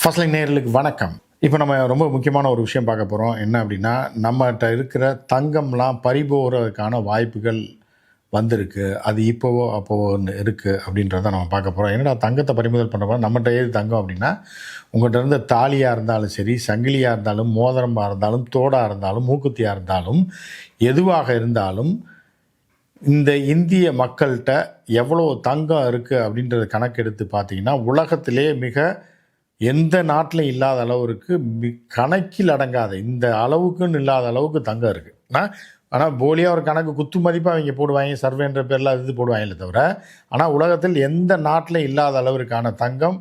First line நேயர்களுக்கு வணக்கம். இப்போ நம்ம ரொம்ப முக்கியமான ஒரு விஷயம் பார்க்க போகிறோம் என்ன அப்படின்னா நம்மகிட்ட இருக்கிற தங்கம்லாம் பறிபோகிறதுக்கான வாய்ப்புகள் வந்திருக்கு. அது இப்போவோ அப்போவோ இருக்குது அப்படின்றத நம்ம பார்க்க போகிறோம் என்னடா தங்கத்தை பறிமுதல் பண்ணுறப்ப நம்மகிட்ட ஏது தங்கம் அப்படின்னா உங்கள்கிட்ட இருந்த தாலியாக இருந்தாலும் சரி சங்கிலியாக இருந்தாலும் மோதிரமாக இருந்தாலும் தோடாக இருந்தாலும் மூக்குத்தியாக இருந்தாலும் எதுவாக இருந்தாலும் இந்த இந்திய மக்கள்கிட்ட எவ்வளோ தங்கம் இருக்குது அப்படின்றத கணக்கெடுத்து பார்த்தீங்கன்னா உலகத்திலே மிக எந்த நாட்டில் இல்லாத அளவுக்கு கணக்கில் அடங்காத இந்த அளவுக்குன்னு இல்லாத அளவுக்கு தங்கம் இருக்குது ஆனால் ஆனால் போலியாக ஒரு கணக்கு குத்து மதிப்பாக அவங்க போடுவாங்க சர்வேன்ற பேரில் அது இது போடுவாங்களே தவிர ஆனால் உலகத்தில் எந்த நாட்டில் இல்லாத அளவிற்கான தங்கம்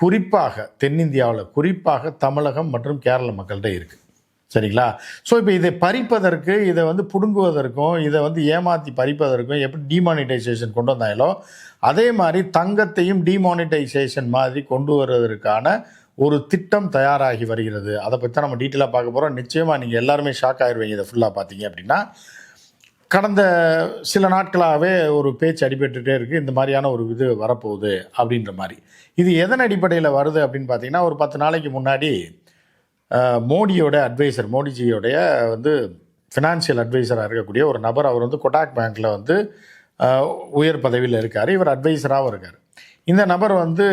குறிப்பாக தென்னிந்தியாவில் குறிப்பாக தமிழகம் மற்றும் கேரள மக்கள்கிட்ட இருக்குது சரிங்களா? ஸோ இப்போ இதை பறிப்பதற்கு இதை வந்து பிடுங்குவதற்கும் இதை வந்து ஏமாற்றி பறிப்பதற்கும் எப்படி டிமானிட்டைசேஷன் கொண்டு வந்தாங்களோ அதே மாதிரி தங்கத்தையும் டிமானிட்டைசேஷன் மாதிரி கொண்டு வருவதற்கான ஒரு திட்டம் தயாராகி வருகிறது. அதை பற்றி தான் நம்ம டீட்டெயிலாக பார்க்க போகிறோம் நிச்சயமாக நீங்கள் எல்லாருமே ஷாக் ஆயிடுவீங்க இதை ஃபுல்லாக பார்த்தீங்க அப்படின்னா. கடந்த சில நாட்களாகவே ஒரு பேச்சு அடிபட்டுகிட்டே இருக்குது இந்த மாதிரியான ஒரு இது வரப்போகுது அப்படின்ற மாதிரி. இது எதன் அடிப்படையில் வருது அப்படின்னு பார்த்தீங்கன்னா ஒரு பத்து நாளைக்கு முன்னாடி மோடியோட அட்வைசர் மோடிஜியோடைய வந்து ஃபினான்ஷியல் அட்வைசராக இருக்கக்கூடிய ஒரு நபர் அவர் வந்து கொட்டாக் பேங்க்கில் வந்து உயர் பதவியில் இருக்கார். இவர் அட்வைசராகவும் இருக்கார். இந்த நபர் வந்து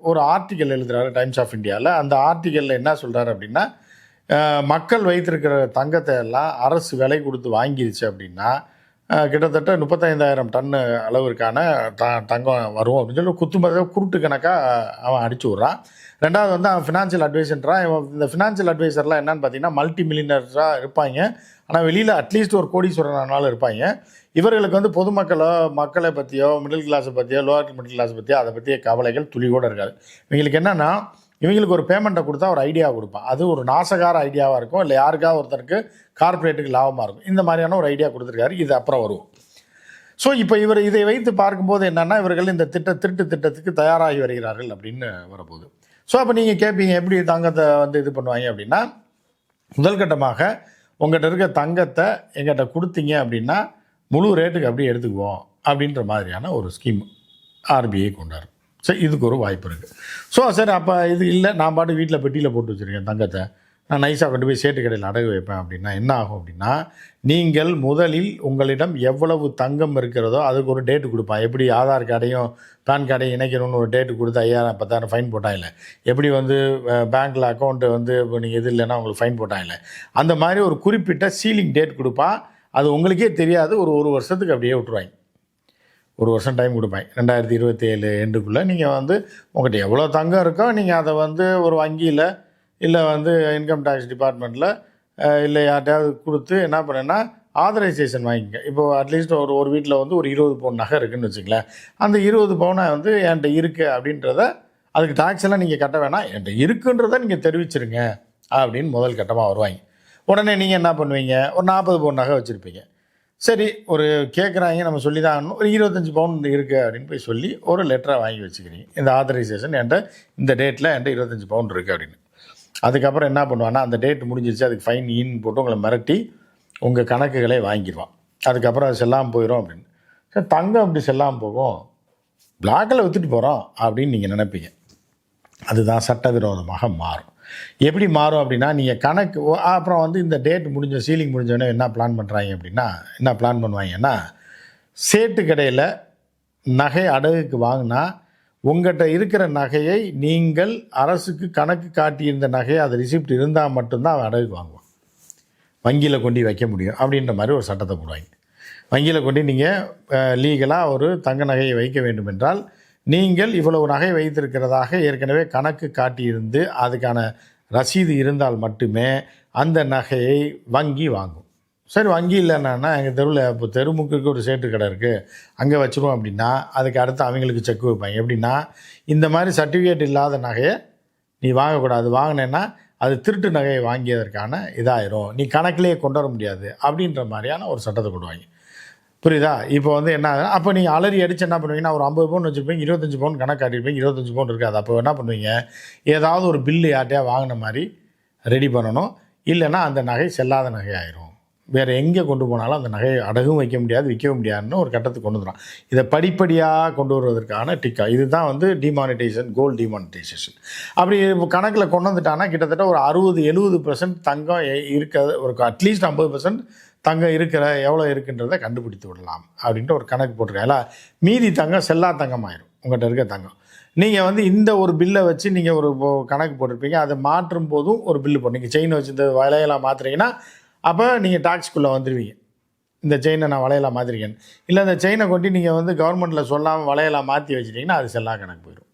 ஒரு ஆர்டிக்கல் எழுதுகிறாரு டைம்ஸ் ஆஃப் இந்தியாவில் அந்த ஆர்டிக்கலில் என்ன சொல்கிறாரு அப்படின்னா மக்கள் வைத்திருக்கிற தங்கத்தை எல்லாம் அரசு விலை கொடுத்து வாங்கிருச்சு அப்படின்னா கிட்டத்தட்ட முப்பத்தைந்தாயிரம் டன்னு அளவிற்கான த தங்கம் வரும் அப்படின்னு சொல்லி குத்து மத குருட்டு கணக்காக அவன் அடிச்சு விட்றான். ரெண்டாவது வந்து அவன் ஃபினான்ஷியல் அட்வைசர்ன்றான் இவன் இந்த ஃபினான்ஷியல் அட்வைசர்லாம் என்னன்னு பார்த்தீங்கன்னா மல்டி மில்லியனர்ஸாக இருப்பாங்க. ஆனால் வெளியில் அட்லீஸ்ட் ஒரு கோடீஸ்வரனாலும் இருப்பாங்க. இவர்களுக்கு வந்து பொதுமக்களோ மக்களை பற்றியோ மிடில் கிளாஸை பற்றியோ லோவர் மிடில் கிளாஸை பற்றியோ அதை பற்றிய கவலைகள் துளி கூட இருக்காது. இவங்களுக்கு என்னென்னா இவங்களுக்கு ஒரு பேமெண்ட்டை கொடுத்தா ஒரு ஐடியா கொடுப்பான். அது ஒரு நாசகார ஐடியாவாக இருக்கும். இல்லை யாருக்காவது ஒருத்தருக்கு கார்ப்பரேட்டுக்கு லாபமாக இருக்கும். இந்த மாதிரியான ஒரு ஐடியா கொடுத்துருக்காரு. இது அப்புறம் வரும். ஸோ இப்போ இவர் இதை வைத்து பார்க்கும்போது என்னென்னா இவர்கள் இந்த திட்ட திருட்டு திட்டத்துக்கு தயாராகி வருகிறார்கள் அப்படின்னு வரப்போகுது. ஸோ அப்போ நீங்கள் கேட்பீங்க எப்படி தங்கத்தை வந்து இது பண்ணுவாங்க அப்படின்னா முதல் கட்டமாக உங்கள்கிட்ட இருக்க தங்கத்தை எங்கிட்ட கொடுத்தீங்க அப்படின்னா முழு ரேட்டுக்கு அப்படியே எடுத்துக்குவோம் அப்படின்ற மாதிரியான ஒரு ஸ்கீம் ஆர்பிஐ கொண்டாரு. சரி இதுக்கு ஒரு வாய்ப்பு இருக்குது ஸோ சரி அப்போ இது இல்லை நான் பாட்டு வீட்டில் பெட்டியில் போட்டு வச்சுருக்கேன் தங்கத்தை. நான் நைஸாக கொண்டு போய் சேட்டு கடையில் அடகு வைப்பேன் அப்படின்னா என்ன ஆகும் அப்படின்னா நீங்கள் முதலில் உங்களிடம் எவ்வளவு தங்கம் இருக்கிறதோ அதுக்கு ஒரு டேட்டு கொடுப்பான் எப்படி ஆதார் கார்டையும் பேன் கார்டையும் இணைக்கணும்னு ஒரு டேட்டு கொடுத்து ஐயாயிரம் பத்தாயிரம் ஃபைன் போட்டாங்க எப்படி வந்து பேங்க்கில் அக்கௌண்ட்டு வந்து இப்போ நீங்கள் எது இல்லைன்னா உங்களுக்கு ஃபைன் போட்டாங்க அந்த மாதிரி ஒரு குறிப்பிட்ட சீலிங் டேட் கொடுப்பான் அது உங்களுக்கே தெரியாது ஒரு ஒரு வருஷத்துக்கு அப்படியே விட்டுருவாங்க. ஒரு வருஷம் டைம் கொடுப்பேன். ரெண்டாயிரத்தி இருபத்தி ஏழு எண்டுக்குள்ளே நீங்கள் வந்து உங்கள்கிட்ட எவ்வளோ தங்கம் இருக்கோ நீங்கள் அதை வந்து ஒரு வங்கியில் இல்லை வந்து இன்கம் டேக்ஸ் டிபார்ட்மெண்ட்டில் இல்லை யார்ட்டையாவது கொடுத்து என்ன பண்ணுன்னா ஆதரைசேஷன் வாங்கிங்க இப்போ அட்லீஸ்ட் ஒரு ஒரு வீட்டில் வந்து ஒரு இருபது பவுன் நகை இருக்குதுன்னு வச்சுங்களேன் அந்த இருபது பவுனை வந்து என்கிட்ட இருக்குது அப்படின்றத அதுக்கு டாக்ஸ் எல்லாம் நீங்கள் கட்ட வேணாம். என்கிட்ட இருக்குன்றதை நீங்கள் தெரிவிச்சிருங்க அப்படின்னு முதல் கட்டமாக வருவாங்க. உடனே நீங்கள் என்ன பண்ணுவீங்க? ஒரு நாற்பது பவுன் நகை வச்சுருப்பீங்க. சரி ஒரு கேட்குறாங்க நம்ம சொல்லி தான் ஆகணும். ஒரு இருபத்தஞ்சி பவுண்ட் இருக்குது அப்படின்னு போய் சொல்லி ஒரு லெட்டரை வாங்கி வச்சுக்கிறீங்க. இந்த ஆதரைசேஷன் என்கிட்ட இந்த டேட்டில் என்கிட்ட இருபத்தஞ்சி பவுண்ட் இருக்குது அப்படின்னு. அதுக்கப்புறம் என்ன பண்ணுவான்னா அந்த டேட் முடிஞ்சிருச்சு அதுக்கு ஃபைன் ஈன் போட்டு உங்களை மிரட்டி உங்கள் கணக்குகளை வாங்கிடுவான். அதுக்கப்புறம் அது செல்லாமல் போயிடும் அப்படின்னு. சரி தங்கம் அப்படி செல்லாமல் போகும். பிளாக்கில் விற்றுட்டு போகிறோம் அப்படின்னு நீங்கள் நினைப்பீங்க. அதுதான் சட்டவிரோதமாக மாறும். எப்படி மாறும் அப்படின்னா நீங்கள் கணக்கு ஓ, அப்புறம் வந்து இந்த டேட் முடிஞ்ச சீலிங் முடிஞ்சோடனே என்ன பிளான் பண்ணுறாங்க அப்படின்னா என்ன பிளான் பண்ணுவாங்கன்னா சேட்டு கடையில் நகை அடகுக்கு வாங்கினா உங்கள்கிட்ட இருக்கிற நகையை நீங்கள் அரசுக்கு கணக்கு காட்டியிருந்த நகையை அது ரிசிப்ட் இருந்தால் மட்டும்தான் அவன் அடகுக்கு வாங்குவான். வங்கியில் கொண்டு வைக்க முடியும் அப்படின்ற மாதிரி ஒரு சட்டத்தை போடுவாங்க. வங்கியில் கொண்டு நீங்கள் லீகலாக ஒரு தங்க நகையை வைக்க வேண்டும் என்றால் நீங்கள் இவ்வளவு நகை வைத்திருக்கிறதாக ஏற்கனவே கணக்கு காட்டியிருந்து அதுக்கான ரசீது இருந்தால் மட்டுமே அந்த நகையை வங்கி வாங்கும். சரி வங்கி இல்லைன்னா எங்கள் தெருவில் இப்போ தெருமுக்குக்கு ஒரு சேட்டு கடை இருக்குது அங்கே வச்சுருவோம் அப்படின்னா அதுக்கு அடுத்து அவங்களுக்கு செக் வைப்பாங்க எப்படின்னா இந்த மாதிரி சர்டிஃபிகேட் இல்லாத நகையை நீ வாங்கக்கூடாது. வாங்கினேன்னா அது திருட்டு நகையை வாங்கியதற்கான இதாயிரும். நீ கணக்கிலேயே கொண்டு வர முடியாது அப்படின்ற மாதிரியான ஒரு சட்டத்தை போடுவாங்க. புரியுதா? இப்போ வந்து என்ன அப்போ நீங்கள் அலறி அடிச்சு என்ன பண்ணுவீங்கன்னா ஒரு ஐம்பது பவுன் வச்சுருப்பீங்க இருபத்தஞ்சி பவுன் கணக்கு காட்டியிருப்பீங்க இருபத்தஞ்சி பவுன் இருக்காது. அப்போ என்ன பண்ணுவீங்க? ஏதாவது ஒரு பில்லு யார்ட்டையா வாங்கின மாதிரி ரெடி பண்ணணும். இல்லைன்னா அந்த நகை செல்லாத நகை ஆயிரும். வேறு எங்கே கொண்டு போனாலும் அந்த நகையை அடகும் வைக்க முடியாது விற்கவும் முடியாதுன்னு ஒரு கட்டத்துக்கு கொண்டு வந்துடும் இதை படிப்படியாக கொண்டு வருவதற்கான டிக்கா இதுதான் வந்து டிமானிட்டைசேஷன் கோல்டு டிமானிட்டைசேஷன் அப்படி கணக்கில் கொண்டு வந்துட்டாங்கன்னா கிட்டத்தட்ட ஒரு அறுபது எழுபது பர்சன்ட் தங்கம் எ- இருக்க ஒரு அட்லீஸ்ட் ஐம்பது பர்சன்ட் தங்கம் இருக்கிற எவ்வளோ இருக்குன்றதை கண்டுபிடித்து விடலாம் அப்படின்ட்டு ஒரு கணக்கு போட்டிருக்கேன் இல்லை மீதி தங்கம் செல்லா தங்கம் ஆயிரும் உங்கள்கிட்ட இருக்க தங்கம். நீங்கள் வந்து இந்த ஒரு பில்லை வச்சு நீங்கள் ஒரு கணக்கு போட்டிருப்பீங்க. அதை மாற்றும் போதும் ஒரு பில்லு போட்டு நீங்கள் செயின் வச்சு இந்த வலையெல்லாம் மாற்றுறீங்கன்னா அப்போ நீங்கள் டாக்ஸ்க்குள்ளே வந்துடுவீங்க இந்த செயினை நான் வளையலாம் மாற்றிருக்கேன் இல்லை அந்த செயினை கொண்டு நீங்கள் வந்து கவர்மெண்ட்டில் சொல்லாமல் வளையலாம் மாற்றி வச்சிட்டிங்கன்னா அது செல்லா கணக்கு போயிடும்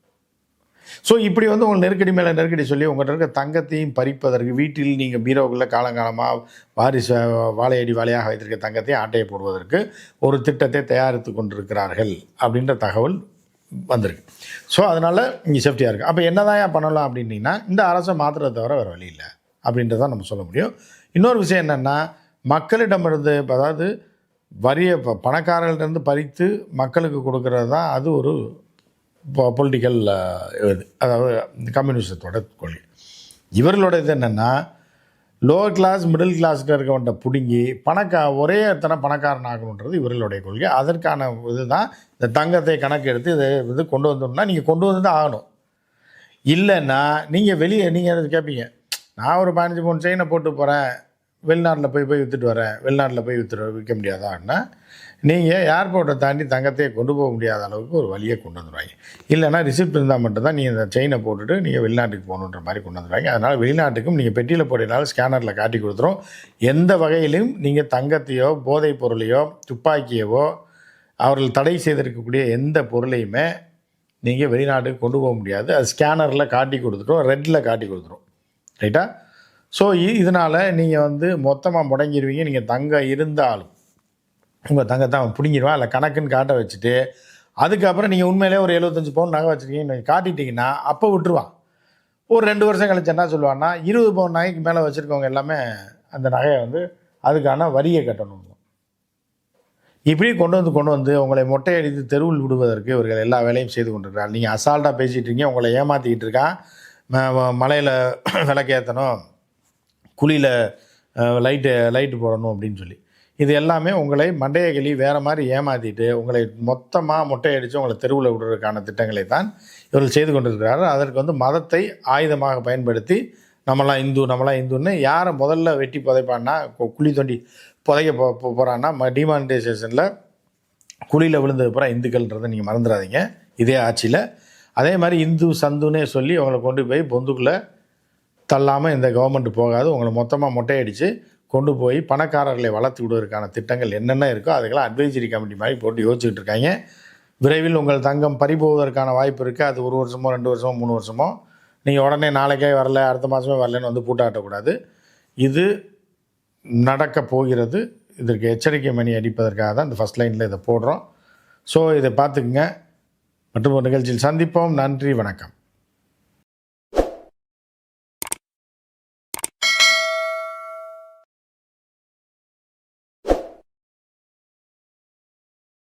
ஸோ இப்படி வந்து உங்கள் நெருக்கடி மேலே நெருக்கடி சொல்லி உங்கள்கிட்ட இருக்க தங்கத்தையும் பறிப்பதற்கு வீட்டில் நீங்கள் பீரோக்குள்ளே காலங்காலமாக வாரிசு வாழையடி வாழையாக வைத்திருக்க தங்கத்தையும் ஆட்டையை போடுவதற்கு ஒரு திட்டத்தை தயாரித்து கொண்டிருக்கிறார்கள் அப்படின்ற தகவல் வந்திருக்கு. ஸோ அதனால் இங்கே சேஃப்டியாக இருக்குது அப்போ என்னதான் பண்ணலாம் அப்படின்னீங்கன்னா இந்த அரசை மாத்திரத்தை தவிர வேறு வழி இல்லை அப்படின்றதான் நம்ம சொல்ல முடியும். இன்னொரு விஷயம் என்னென்னா மக்களிடமிருந்து இப்போ அதாவது வரிய ப- பணக்காரர்களிடமிருந்து பறித்து மக்களுக்கு கொடுக்கறது தான் அது ஒரு பொலிட்டிக்கல் இது அதாவது கம்யூனிசத்தோட கொள்கை. இவர்களோட இது என்னென்னா லோவர் கிளாஸ் மிடில் கிளாஸ்க்கு இருக்கவன்ட்ட பிடுங்கி பணக்கா ஒரே இடத்துல பணக்காரன் ஆகணுன்றது இவர்களுடைய கொள்கை. அதற்கான இதுதான் இந்த தங்கத்தை கணக்கு எடுத்து இதை இது கொண்டு வந்தோம்னா நீங்கள் கொண்டு வந்து தான் ஆகணும். இல்லைன்னா நீங்கள் வெளியே நீங்கள் கேட்பீங்க நான் ஒரு பதினஞ்சு மூணு செயினை போட்டு போகிறேன் வெளிநாட்டில் போய் போய் விற்றுட்டு வரேன். வெளிநாட்டில் போய் விற்று விற்க முடியாதான்னா நீங்கள் ஏர்போர்ட்டை தாண்டி தங்கத்தையே கொண்டு போக முடியாத அளவுக்கு ஒரு வழியை கொண்டு வந்துடுவாங்க இல்லைன்னா ரிசிப்ட் இருந்தால் மட்டும்தான் நீங்கள் இந்த செயினை போட்டுட்டு நீங்கள் வெளிநாட்டுக்கு போகணுன்ற மாதிரி கொண்டு வந்துடுவாங்க அதனால் வெளிநாட்டுக்கும் நீங்கள் பெட்டியில் போடுறதுனால ஸ்கேனரில் காட்டி கொடுத்துரும். எந்த வகையிலும் நீங்கள் தங்கத்தையோ போதைப் பொருளையோ துப்பாக்கியவோ அவர்கள் தடை செய்திருக்கக்கூடிய எந்த பொருளையுமே நீங்கள் வெளிநாட்டுக்கு கொண்டு போக முடியாது. அது ஸ்கேனரில் காட்டி கொடுத்துரும் ரெட்டில் காட்டி கொடுத்துரும். ரைட்டா ஸோ இதனால் நீங்கள் வந்து மொத்தமாக முடங்கிடுவீங்க நீங்கள் தங்கம் இருந்தாலும் உங்கள் தங்கத்தை அவன் பிடிங்கிடுவான் இல்லை கணக்குன்னு காட்ட வச்சுட்டு அதுக்கப்புறம் நீங்கள் உண்மையிலே ஒரு எழுபத்தஞ்சு பவுன் நகை வச்சுருக்கீங்க நீங்கள் காட்டிட்டீங்கன்னா அப்போ விட்டுருவான் ஒரு ரெண்டு வருஷம் கழிச்சு என்ன சொல்லுவான்னா இருபது பவுன் நகைக்கு மேலே வச்சுருக்கவங்க எல்லாமே அந்த நகையை வந்து அதுக்கான வரியை கட்டணும் இப்படி கொண்டு வந்து கொண்டு வந்து உங்களை மொட்டையடித்து தெருவில் விடுவதற்கு இவர்கள் எல்லா வேலையும் செய்து கொண்டிருக்கிறார் நீங்கள் அசால்ட்டாக பேசிகிட்டு இருக்கீங்க உங்களை ஏமாற்றிக்கிட்டு இருக்கான் மலையில் விளக்கேற்றணும் குழியில் லைட்டு லைட்டு போடணும் அப்படின்னு சொல்லி. இது எல்லாமே உங்களை மண்டைய கிளி வேறு மாதிரி ஏமாற்றிட்டு உங்களை மொத்தமாக மொட்டையடித்து உங்களை தெருவில் விடுறதுக்கான திட்டங்களை தான் இவர்கள் செய்து கொண்டிருக்கிறார்கள். அதற்கு வந்து மதத்தை ஆயுதமாக பயன்படுத்தி நம்மளாம் இந்து நம்மளாம் இந்துன்னு யாரை முதல்ல வெட்டி புதைப்பான்னா குழி தோண்டி புதைக்க போ போகிறான்னா டிமானிட்டைசேஷனில் குழியில் விழுந்தது பூரா இந்துக்கள்ன்றதை நீங்கள் மறந்துடாதீங்க. இதே ஆட்சியில். அதே மாதிரி இந்து சந்துன்னே சொல்லி அவங்களை கொண்டு போய் பொந்துக்குள்ளே தள்ளாமல் இந்த கவர்மெண்ட் போகாது. உங்களை மொத்தமாக மொட்டையடித்து கொண்டு போய் பணக்காரர்களை வளர்த்து விடுவதற்கான திட்டங்கள் என்னென்ன இருக்கோ அதுக்கெல்லாம் அட்வைசரி கமிட்டி மாதிரி போட்டு யோசிச்சுட்டு இருக்காங்க. விரைவில் உங்கள் தங்கம் பறிபோவதற்கான வாய்ப்பு இருக்குது அது ஒரு வருஷமோ ரெண்டு வருஷமோ மூணு வருஷமோ. நீங்கள் உடனே நாளைக்கே வரல அடுத்த மாதமே வரலன்னு வந்து பூட்டாட்டக்கூடாது இது நடக்க போகிறது. இதற்கு எச்சரிக்கை மணி அடிப்பதற்காக தான் இந்த ஃபஸ்ட் லைனில் இதை போடுறோம். ஸோ இதை பார்த்துக்குங்க. மற்றும் ஒரு நிகழ்ச்சியில் சந்திப்போம். நன்றி வணக்கம்.